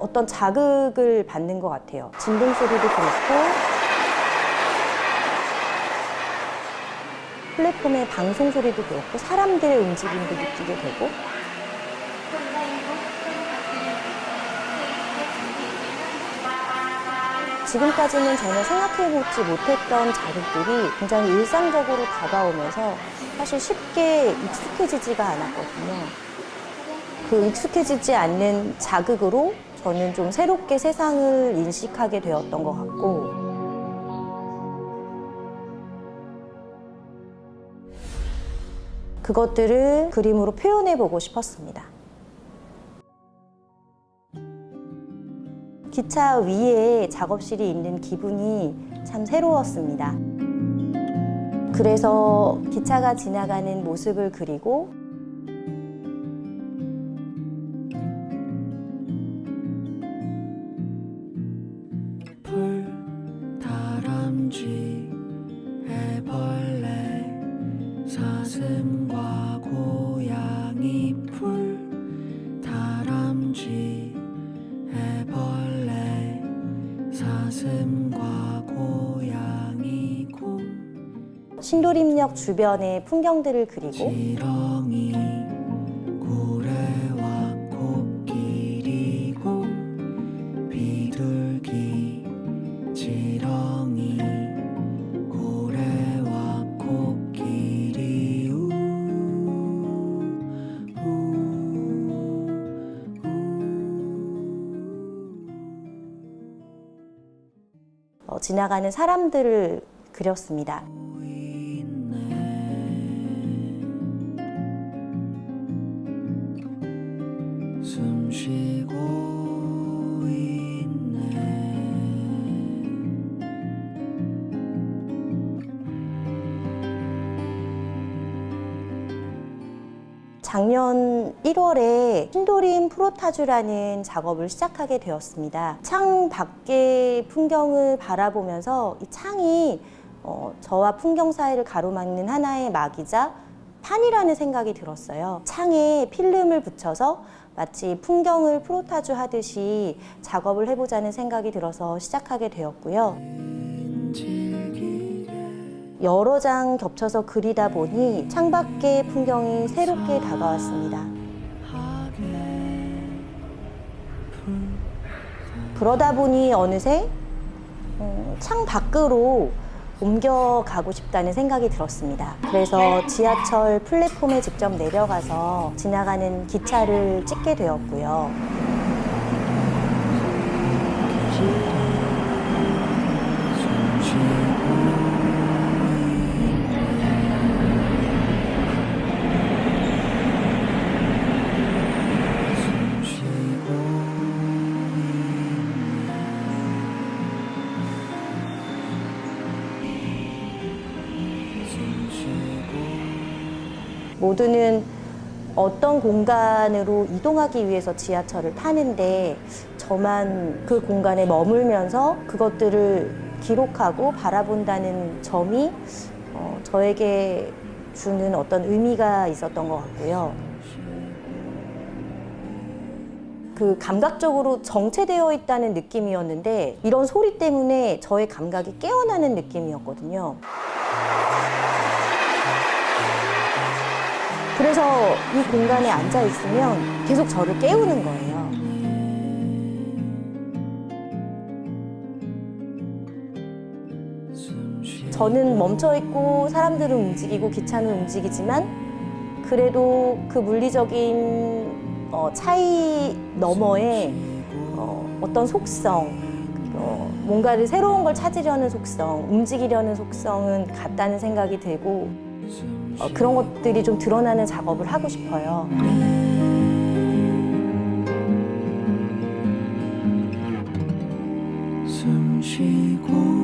어떤 자극을 받는 것 같아요. 진동 소리도 그렇고 플랫폼의 방송 소리도 그렇고 사람들의 움직임도 느끼게 되고 지금까지는 전혀 생각해보지 못했던 자극들이 굉장히 일상적으로 다가오면서 사실 쉽게 익숙해지지가 않았거든요. 그 익숙해지지 않는 자극으로 저는 좀 새롭게 세상을 인식하게 되었던 것 같고 그것들을 그림으로 표현해 보고 싶었습니다. 기차 위에 작업실이 있는 기분이 참 새로웠습니다. 그래서 기차가 지나가는 모습을 그리고 다람쥐 애벌레 사슴과 고양이 풀 다람쥐 애벌레 사슴과 고양이 곰 신도림역 주변의 풍경들을 그리고 지렁이 지나가는 사람들을 그렸습니다. 작년 1월에 신도림 프로타주라는 작업을 시작하게 되었습니다. 창 밖의 풍경을 바라보면서 이 창이 어, 저와 풍경 사이를 가로막는 하나의 막이자 판이라는 생각이 들었어요. 창에 필름을 붙여서 마치 풍경을 프로타주 하듯이 작업을 해보자는 생각이 들어서 시작하게 되었고요. 여러 장 겹쳐서 그리다 보니 창밖의 풍경이 새롭게 다가왔습니다. 그러다 보니 어느새 어, 창 밖으로 옮겨가고 싶다는 생각이 들었습니다. 그래서 지하철 플랫폼에 직접 내려가서 지나가는 기차를 찍게 되었고요. 모두는 어떤 공간으로 이동하기 위해서 지하철을 타는데 저만 그 공간에 머물면서 그것들을 기록하고 바라본다는 점이 어, 저에게 주는 어떤 의미가 있었던 것 같고요. 그 감각적으로 정체되어 있다는 느낌이었는데 이런 소리 때문에 저의 감각이 깨어나는 느낌이었거든요. 그래서 이 공간에 앉아 있으면 계속 저를 깨우는 거예요. 저는 멈춰 있고 사람들은 움직이고 기차는 움직이지만 그래도 그 물리적인 어, 차이 너머에 어, 어떤 속성, 어, 뭔가를 새로운 걸 찾으려는 속성, 움직이려는 속성은 같다는 생각이 들고 어, 그런 것들이 좀 드러나는 작업을 하고 싶어요. 숨 쉬고